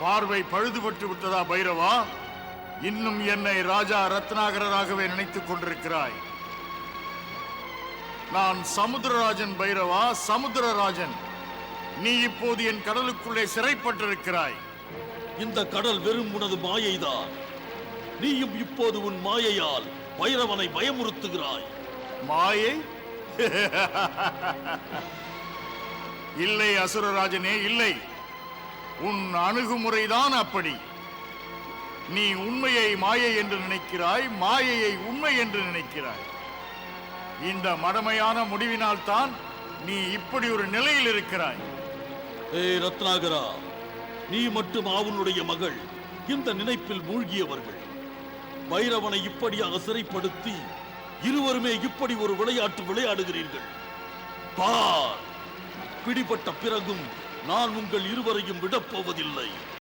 பார்வை பழுதுபட்டு விட்டதா பைரவா? இன்னும் என்னை ராஜா ரத்னாகரராகவே நினைத்துக் கொண்டிருக்கிறாய். நான் சமுத்திரராஜன் பைரவா சமுத்திரராஜன். நீ இப்போது என் கடலுக்குள்ளே சிறைப்பட்டிருக்கிறாய். இந்த கடல் வெறும் உனது மாயைதான் நீயும் இப்போது உன் மாயையால் பைரவனை பயமுறுத்துகிறாய். மாயை? இல்லை அசுரராஜனே இல்லை. உன் அணுகுமுறைதான் அப்படி. நீ உண்மையை மாயை என்று நினைக்கிறாய் மாயையை உண்மை என்று நினைக்கிறாய். இந்த மடமையான முடிவினால் தான் நீ இப்படி ஒரு நிலையில் இருக்கிறாய். ஏய் ரத்னாகரா நீ மட்டும் ஆவுனுடைய மகள் இந்த நினைப்பில் மூழ்கியவர்கள். பைரவனை இப்படியாக சிறைப்படுத்தி இருவருமே இப்படி ஒரு விளையாட்டு விளையாடுகிறீர்கள். பார் பிடிபட்ட பிறகும் நான் உங்கள் இருவரையும் விடப்போவதில்லை.